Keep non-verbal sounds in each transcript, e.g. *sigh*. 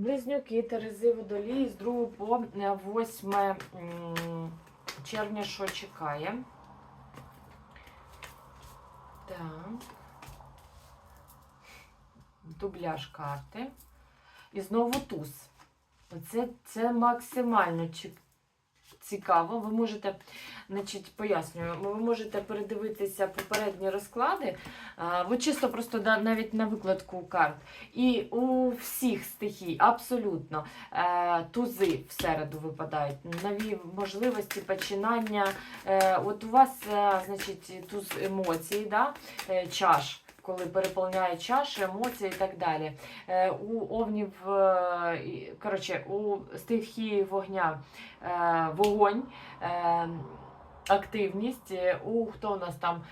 Близнюки Терези Водолії з 2 по 8 м, червня, що чекає. Так. Дубляж карти. І знову туз. Це, це максимально цікаво. Ви можете, значить, пояснюю, ви можете передивитися попередні розклади. Ви чисто просто навіть на викладку карт. І у всіх стихій абсолютно е, тузи в середу випадають. Нові можливості починання. Е, От у вас, е, значить, туз емоцій, да? чаш. Коли переповняє чаші, емоції і так далі. Е, у овнів, е, коротше, у стихії вогня е, вогонь, активність. У хто у нас там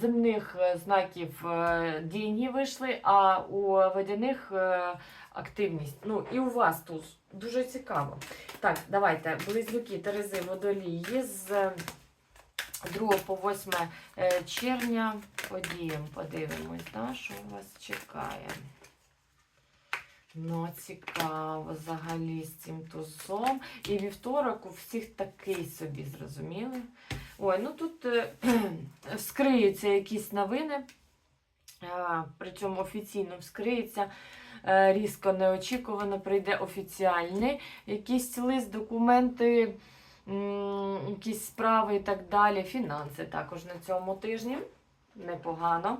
земних знаків дійні вийшли, а у водяних активність. Ну і у вас тут дуже цікаво. Так, давайте близнюки Терези Водолії з 2 по 8 е, червня подіємо, подивимось, да, що вас чекає. Ну, цікаво взагалі з цим тузом. І вівторок у всіх такий собі, зрозуміли? Ой, ну тут е, *clears throat* вскриються якісь новини, а, при цьому офіційно вскриється. е, Різко неочікувано прийде офіціальний якийсь лист, документи, якісь справи і так далі. Фінанси також на цьому тижні. Непогано.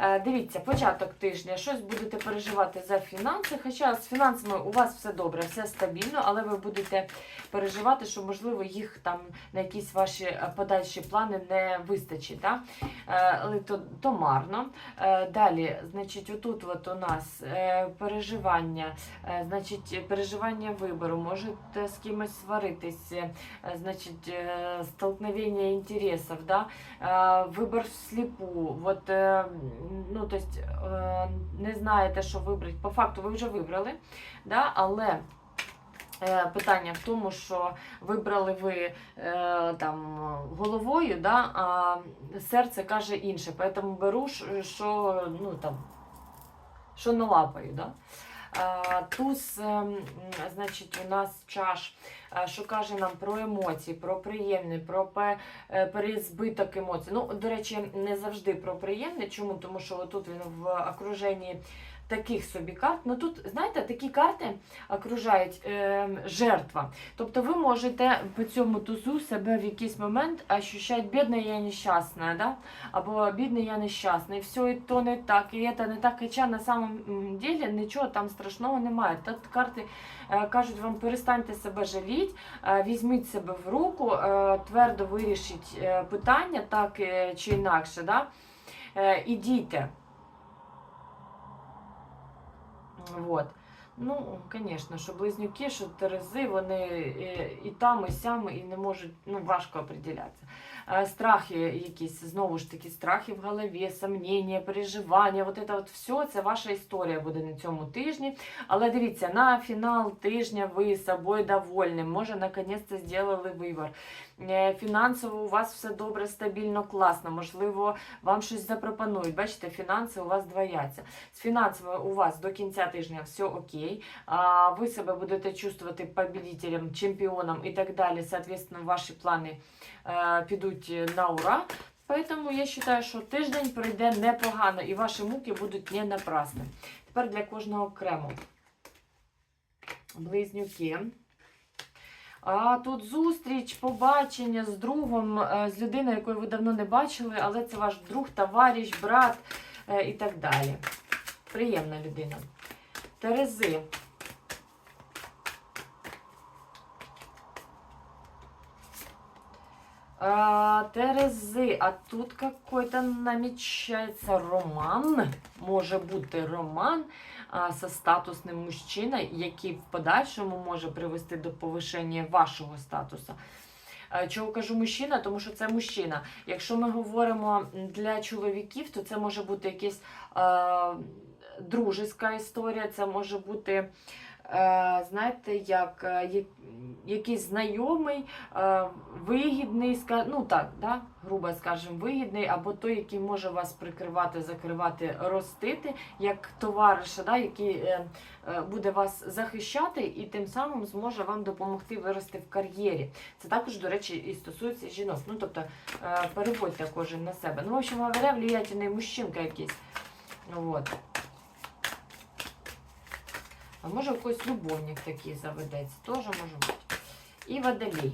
Е, Дивіться, початок тижня, щось будете переживати за фінанси. Хоча з фінансами у вас все добре, все стабільно, але ви будете переживати, що, можливо, їх там на якісь ваші е, подальші плани не вистачить. Да? Е, Але то, то марно. Далі, значить, отут от у нас переживання, значить, переживання вибору, можете з кимось сваритись, значить, столкновення інтересів, да? Вибор всліпу. От, е, ну, то есть, е, не знаєте, що вибрати. По факту ви вже вибрали, да? але е, питання в тому, що вибрали ви е, там, головою, да? а серце каже інше. Тому беру, що, ну, там, що налапаю. Да? Туз, ем, значить, у нас чаш, що каже нам про емоції, про приємне, про е, перезбиток емоцій. Ну, до речі, не завжди про приємне. Чому? Тому що тут він в окруженні таких собі карт. Ну тут, знаєте, такі карти окружають е, жертва. Тобто ви можете по цьому тузу себе в якийсь момент ощущати бідна я нещасна, да? або бідний я нещасний, все і то не так, і це не так. Хоча на самом ділі нічого там страшного немає. Тут карти е, кажуть вам, перестаньте себе жаліти, е, візьміть себе в руку, е, твердо вирішіть е, питання так е, чи інакше. Да? Е, І дійте. Вот. Ну, звісно, що близнюки, що терези, вони е, і там, і сям, і не можуть, ну, важко определятися. Страхи якісь, знову ж таки, страхи в голові, сомнення, переживання, от це от все, це ваша історія буде на цьому тижні. Але дивіться, на фінал тижня ви собою довольні, може, наконець-то зробили вибір. Е, Фінансово у вас все добре, стабільно, класно. Можливо, вам щось запропонують. Бачите, фінанси у вас двояться. З фінансами у вас до кінця тижня все окей. Ви себе будете чувствувати победителем, чемпіоном і так далі. Соответственно, ваші плани е, підуть на ура. Поэтому я вважаю, що тиждень пройде непогано і ваші муки будуть не напрасні. Тепер для кожного окремо. Близнюки. А тут зустріч, побачення з другом, е, з людиною, якою ви давно не бачили, але це ваш друг, товариш, брат е, і так далі. Приємна людина. Терези. А, Терези, а тут какой-то намечается роман. Може бути роман а, со статусним мужчиною, який в подальшому може привести до повищення вашого статусу. Чого кажу мужчина? Тому що це мужчина. Якщо ми говоримо для чоловіків, то це може бути якась е, дружеська історія, це може бути е, знаєте, як, е, якийсь знайомий, е, вигідний, ну так, да, грубо скажемо, вигідний, або той, який може вас прикривати, закривати, ростити, як товариша, да, який е, е, буде вас захищати і тим самим зможе вам допомогти вирости в кар'єрі. Це також, до речі, і стосується жінок. Ну, тобто, переводьте кожен на себе. Ну, в общем говоря, влиятельний мужчинка якийсь. Ну, от. А може, у когось любовник такий заведеться. Теж може бути. І водолей.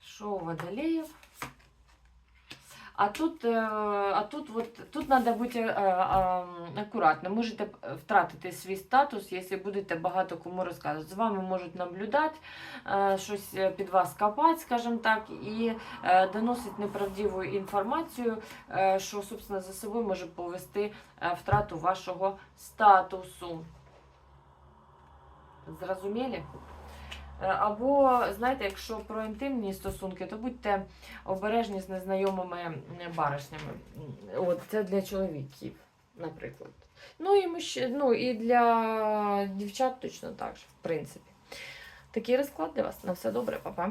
Що у водолеїв? А тут, е, а тут, вот, тут треба бути е, е, акуратно. Можете втратити свій статус, якщо будете багато кому розказувати. З вами можуть наблюдати, щось під вас копати, скажімо так, і доносить неправдиву інформацію, що, собственно, за собою може повести втрату вашого статусу. Зрозуміли? Е, Або, знаєте, якщо про інтимні стосунки, то будьте обережні з незнайомими баришнями. От, це для чоловіків, наприклад. Ну і, мужч... ну, і для дівчат точно так же, в принципі. Такий розклад для вас. На все добре, папа.